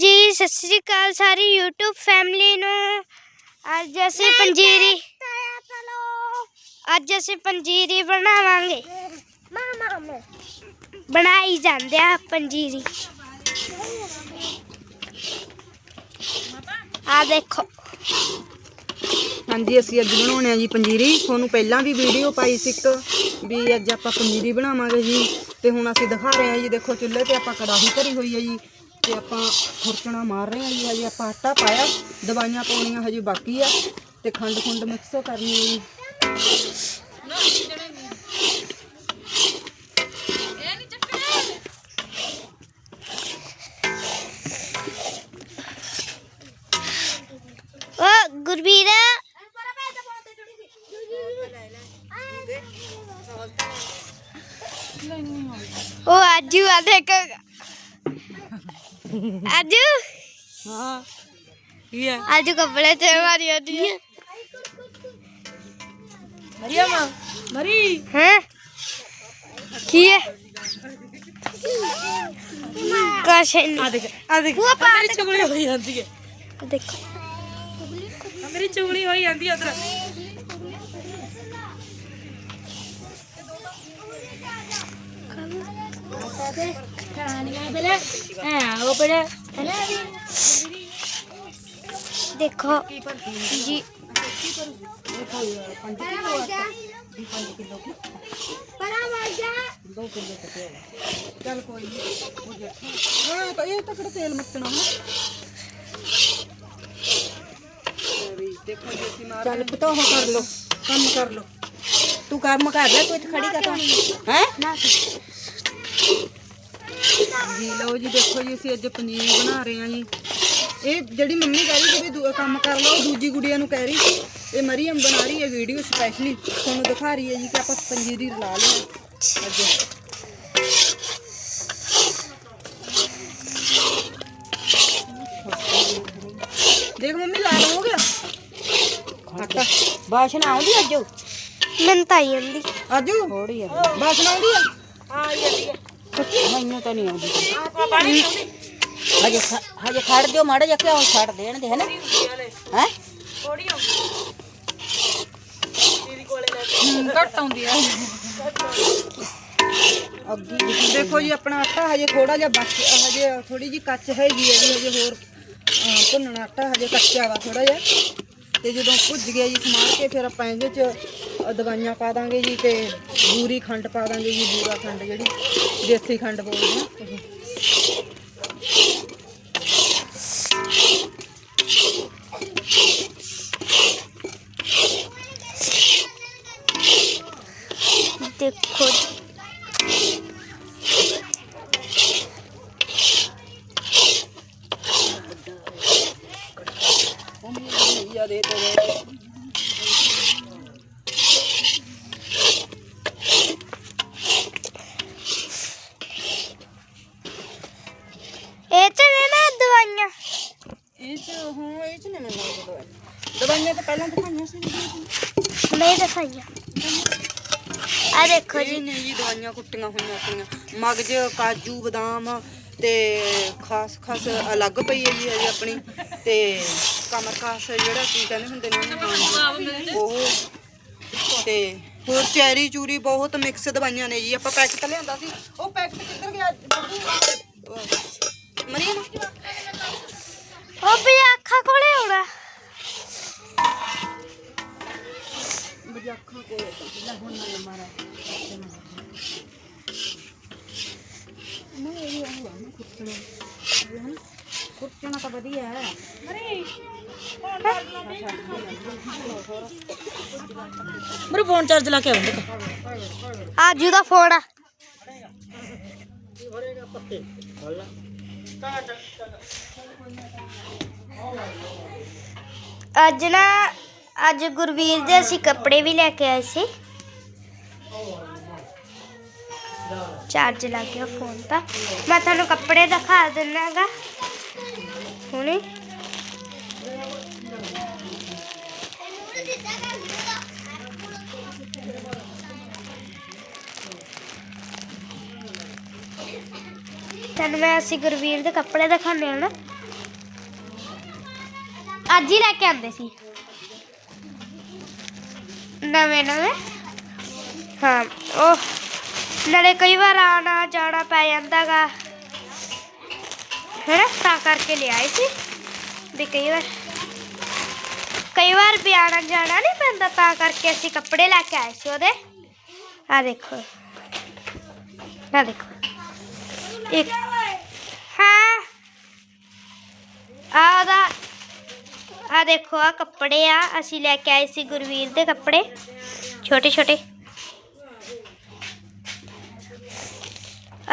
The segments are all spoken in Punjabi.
ਜੀ ਸਤਿ ਸ੍ਰੀ ਅਕਾਲ ਸਾਰੀ YouTube ਫੈਮਿਲੀ ਨੂੰ। ਅੱਜ ਅਸੀਂ ਪੰਜੀਰੀ ਅੱਜ ਅਸੀਂ ਪੰਜੀਰੀ ਬਣਾਵਾਂਗੇ। ਬਣਾਈ ਜਾਂਦੇ ਆ ਪੰਜੀਰੀ। ਆ ਦੇਖੋ। ਹਾਂਜੀ ਅਸੀਂ ਅੱਜ ਬਣਾਉਣੇ ਆ ਜੀ ਪੰਜੀਰੀ। ਤੁਹਾਨੂੰ ਪਹਿਲਾਂ ਵੀ ਵੀਡੀਓ ਪਾਈ ਸੀ ਇੱਕ ਵੀ ਅੱਜ ਆਪਾਂ ਪੰਜੀਰੀ ਬਣਾਵਾਂਗੇ ਜੀ। ਤੇ ਹੁਣ ਅਸੀਂ ਦਿਖਾ ਰਹੇ ਹਾਂ ਜੀ ਦੇਖੋ ਚੁੱਲ੍ਹੇ ਤੇ ਆਪਾਂ ਕੜਾਹੀ ਧਰੀ ਹੋਈ ਹੈ ਜੀ। ਤੇ ਆਪਾਂ ਖੁਰਚਣਾ ਮਾਰ ਰਹੇ ਹਾਂ ਜੀ, ਹਜੇ ਆਪਾਂ ਆਟਾ ਪਾਇਆ, ਦਵਾਈਆਂ ਪਾਉਣੀਆਂ ਹਜੇ ਬਾਕੀ ਆ ਤੇ ਖੰਡ ਖੁੰਡ ਮਿਕਸ ਕਰਨੀ ਹੈ ਜੀ। ਓ ਗੁਰਬੀਰ ਉਹ ਅੱਜ ਆ ਦੇਖ। ਅੱਜ? ਹਾਂ। ਅੱਜ ਕੱਪੜੇ ਤੇ ਮਾਰੀ ਆਦੀ ਹੈ ਮਰੀਆ ਮਾਂ। ਮਰੀ। ਹੈ? ਕੀ ਹੈ ਕਾਸ਼ਨ ਆ ਦੇਖ ਆ ਦੇਖ। ਉਹ ਮੇਰੀ ਚੁਗਲੀ ਹੋਈ ਜਾਂਦੀ ਹੈ ਦੇਖੋ। ਮੇਰੀ ਚੁਗਲੀ ਹੋਈ ਜਾਂਦੀ ਉਧਰ। देखो, जी। चल तो ये तेल मतना चल तो हो कर लो, कम कर लो। तू कम कर ले कोई खड़ी कर तो। है? ना ਜੀ ਲਓ ਜੀ ਦੇਖੋ ਜੀ ਅਸੀਂ ਅੱਜ ਪਨੀਰ ਬਣਾ ਰਹੇ ਹਾਂ ਜੀ। ਇਹ ਜਿਹੜੀ ਮੰਮੀ ਕਹਿ ਰਹੀ ਸੀ ਵੀ ਕੰਮ ਕਰ ਲਓ ਦੂਜੀ ਗੁੜੀਆ ਨੂੰ ਕਹਿ ਰਹੀ ਸੀ ਇਹ ਮਰੀਮ ਬਣਾ ਰਹੀ ਹੈ ਵੀਡੀਓ ਸਪੈਸ਼ਲੀ ਤੁਹਾਨੂੰ ਦਿਖਾ ਰਹੀ ਹੈ ਜੀ ਕਿ ਆਪਾਂ ਪੰਜੀਰੀ ਰਲਾ ਲਿਆ। ਅੱਗੇ ਦੇਖ ਮੰਮੀ ਲਾ ਹੋ ਗਿਆ। ਆਟਾ। ਬਾਸ਼ਨਾ ਆਉਂਦੀ ਅੱਜ? ਮੈਨੂੰ ਤਾਂ ਆਈ ਥੋੜੀ ਆ। ਬਾਸਨ ਆਉਂਦੀ ਆ? ਹਾਂ ਆਈ ਜਾਂਦੀ ਆ। ਮੈਨੂੰ ਤਾਂ ਨਹੀਂ ਆਉਂਦੀ। ਹਜੇ ਖ- ਹਜੇ ਖੜ ਦਿਓ ਮਾੜਾ ਜਿਹਾ ਕਿਉਂ ਛੱਡ ਦੇਣ ਦੇ ਹਨਾ ਹੈ? ਘੱਟ ਆਉਂਦੀ ਆ। ਅੱਗੀ ਦੇਖੋ ਜੀ ਆਪਣਾ ਆਟਾ ਹਜੇ ਥੋੜਾ ਜਿਹਾ ਬਾਕੀ ਹਜੇ ਥੋੜੀ ਜੀ ਕੱਚ ਹੈਗੀ ਹੈ ਜੀ ਹਜੇ ਹੋਰ ਅਹ, ਭੁੰਨਣਾ ਆਟਾ ਹਜੇ ਕੱਚਾ ਵਾ ਥੋੜਾ ਜਿਹਾ। ਤੇ ਜਦੋਂ ਭੁੱਜ ਗਿਆ ਜੀ ਸਮਾਰ ਕੇ ਫਿਰ ਆਪਾਂ ਇਹਦੇ ਚ ਦਵਾਈਆਂ ਪਾ ਦਾਂਗੇ ਜੀ ਤੇ ਬੂਰੀ ਖੰਡ ਪਾ ਦਾਂਗੇ ਜੀ ਬੂਰਾ ਖੰਡ ਜਿਹੜੀ। ਦੇਸੀ ਖੰਡ ਬੋਲਦੇ ਆ। ਦੇਖੋ ਪਹਿਲਾਂ ਦਿਖਾਈਆਂ ਸੀ ਨਹੀਂ ਦਿਖਾਈਆਂ। ਆ ਦੇਖੋ ਇਹ ਜੀ। ਨੇ ਜੀ ਦਵਾਈਆਂ ਕੁੱਟੀਆਂ ਹੋਈਆਂ ਆਪਣੀਆਂ। ਮਗਜ ਕਾਜੂ ਬਦਾਮ ਤੇ ਖਾਸ ਖਾਸ ਅਲੱਗ ਪਈ ਹੈ ਜੀ ਹਜੇ ਆਪਣੀ। ਤੇ ਕਮਰ ਖਾਸ ਜਿਹੜਾ ਕੀ ਕਹਿੰਦੇ ਹੁੰਦੇ ਨੇ ਉਹ। ਤੇ ਹੋਰ ਚੈਰੀ ਚੂਰੀ ਬਹੁਤ ਮਿਕਸ ਦਵਾਈਆਂ ਨੇ ਜੀ। ਆਪਾਂ ਪੈਕਟ ਲਿਆਂਦਾ ਸੀ। ਉਹ ਪੈਕਟ ਕਿੱਧਰ ਗਿਆ? ਮਰੀਮ ਉਹ ਵੀ ਅੱਖਾਂ ਕੋਲੇ ਹੋਣਾ ਮੇਰੀ ਅੱਖਾਂ ਕੋਲ ਲੈ ਹੁਣ ਨਾ ਮਾਰਾ। ਨਹੀਂ ਇਹ ਆਉਆ ਨਾ ਕੁੱਟਣਾ ਇਹ ਹਨ ਕੁੱਟਣਾ ਤਾਂ ਵਧੀਆ ਹੈ। ਮੇਰੇ ਫੋਨ ਚਾਰਜ ਲਾ ਕੇ ਆਉਂਦੇ ਆਜੂ ਦਾ ਫੋਨ ਆ। ਅੱਜ ਨਾ ਅੱਜ ਗੁਰਵੀਰ ਦੇ ਅਸੀਂ ਕੱਪੜੇ ਵੀ ਲੈ ਕੇ ਆਏ ਸੀ। ਚਾਰਜ ਲੱਗ ਗਿਆ ਫੋਨ ਤਾਂ। ਮੈਂ ਤੁਹਾਨੂੰ ਕੱਪੜੇ ਦਿਖਾ ਦਿੰਨਾਗਾ। ਹੁਣੇ। ਤੁਹਾਨੂੰ ਮੈਂ ਅਸੀਂ ਗੁਰਵੀਰ ਦੇ ਕੱਪੜੇ ਦਿਖਾਉਂਦੇ ਹਾਂ ਨਾ। ਅੱਜ ਹੀ ਲੈ ਕੇ ਆਂਦੇ ਸੀ। ਨਵੇਂ ਨਵੇਂ ਹਾਂ ਉਹ ਨਾਲੇ ਕਈ ਵਾਰ ਆਣਾ ਜਾਣਾ ਪੈ ਜਾਂਦਾਗਾ ਹੈ ਤਾਂ ਕਰਕੇ ਲਿਆਏ ਸੀ ਵੀ ਕਈ ਵਾਰ ਕਈ ਵਾਰ ਵੀ ਆਣਾ ਜਾਣਾ ਨਹੀਂ ਪੈਂਦਾ ਤਾਂ ਕਰਕੇ ਅਸੀਂ ਕੱਪੜੇ ਲੈ ਕੇ ਆਏ ਸੀ ਉਹਦੇ ਆ ਦੇਖੋ ਆ ਦੇਖੋ ਇੱਕ ਹਾਂ ਆ ਉਹਦਾ ਆ ਦੇਖੋ ਆ ਕੱਪੜੇ ਆ ਅਸੀਂ ਲੈ ਕੇ ਆਏ ਸੀ ਗੁਰਵੀਰ ਦੇ ਕੱਪੜੇ। ਛੋਟੇ ਛੋਟੇ।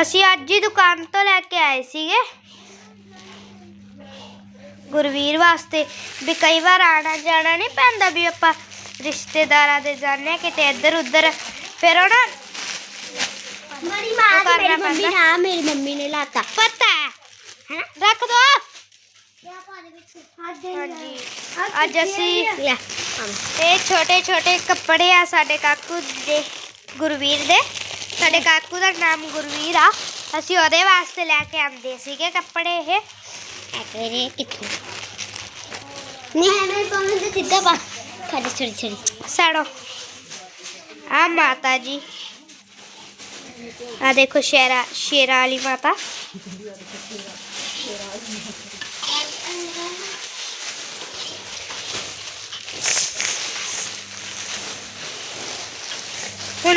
ਅਸੀਂ ਅੱਜ ਹੀ ਦੁਕਾਨ ਤੋਂ ਲੈ ਕੇ ਆਏ ਸੀਗੇ। ਗੁਰਵੀਰ ਵਾਸਤੇ ਵੀ ਕਈ ਵਾਰ ਆਣਾ ਜਾਣਾ ਨਹੀਂ ਪੈਂਦਾ ਵੀ ਆਪਾਂ ਰਿਸ਼ਤੇਦਾਰਾਂ ਦੇ ਹਾਂ ਕਿਤੇ ਇੱਧਰ ਉੱਧਰ। ਫਿਰ ਉਹ ਨਾ ਮੇਰੀ ਮਾਂ ਕਰਨਾ ਤੇ ਮੇਰੀ ਮੰਮੀ। ਨਾ ਮੇਰੀ ਮੰਮੀ ਨੇ ਲਾਤਾ। ਪਤਾ ਹੈ? ਰੱਖ ਦੋ। ਅੱਜ ਅਸੀਂ ਲੈ ਇਹ ਛੋਟੇ ਛੋਟੇ ਕੱਪੜੇ ਆ ਸਾਡੇ ਕਾਕੂ ਦੇ ਗੁਰਵੀਰ ਦੇ ਸਾਡੇ ਕਾਕੂ ਦਾ ਨਾਮ ਗੁਰਵੀਰ ਆ ਅਸੀਂ ਉਹਦੇ ਵਾਸਤੇ ਲੈ ਕੇ ਆਂਦੇ ਸੀਗੇ ਕੱਪੜੇ ਇਹ ਐਕਰੇ ਕਿੱਥੇ ਨਹੀਂ ਹੈ ਮੇਰੇ ਕੋਲ ਤੇ ਸਿੱਧਾ ਪਾ ਖਾਲੀ ਛੜੀ ਛੜੀ ਸੜੋ ਆ ਮਾਤਾ ਜੀ ਆ ਦੇਖੋ ਸ਼ੇਰਾ ਸ਼ੇਰਾ ਵਾਲੀ ਮਾਤਾ ਹੁਣ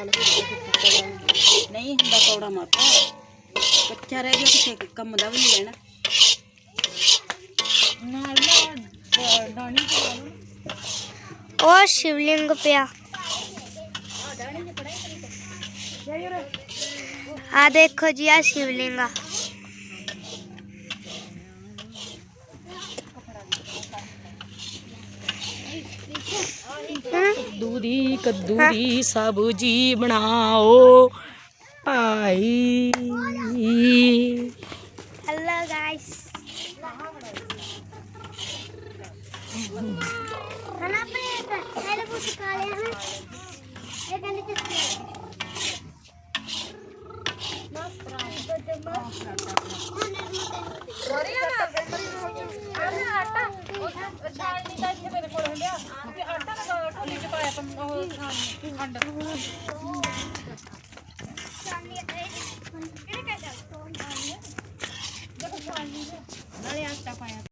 ਨਹੀਂ ਹੁੰਦਾ ਕੌੜਾ ਮਾਤਾ ਬੱਚਾ ਰਹਿ ਗਿਆ ਕਿਸੇ ਕੰਮ ਦਾ ਵੀ ਨਹੀਂ ਲੈਣਾ ਉਹ ਸ਼ਿਵਲਿੰਗ ਪਿਆ ਆ ਦੇਖੋ ਜੀ ਆ ਸ਼ਿਵਲਿੰਗ ਆ ਕੱਦੂ ਦੀ ਕੱਦੂ ਦੀ ਸਬਜੀ ਬਣਾਓ ਭਾਈ। ਹੈਲੋ ਗਾਇਸ ਹਨਾ ਪਲੇਟ ਇਹਦੇ ਕੁਝ ਖਾ ਲਿਆ ਹੈ ਇਹ ਕਹਿੰਦੇ ਕਿ ਮਸਰਾ ਮਸਰਾ ਲਿਆ ਤੇ ਆਟਾ ਲਗਾ ਢੋਲੀ ਚ ਪਾਇਆ ਪੰ ਉਹ ਖਾਣ ਅੰਡ ਚਾਨੀ ਇਹ ਕਿਹੜੇ ਕਹਿੰਦਾ ਨਾਲੇ ਆਟਾ ਪਾਇਆ।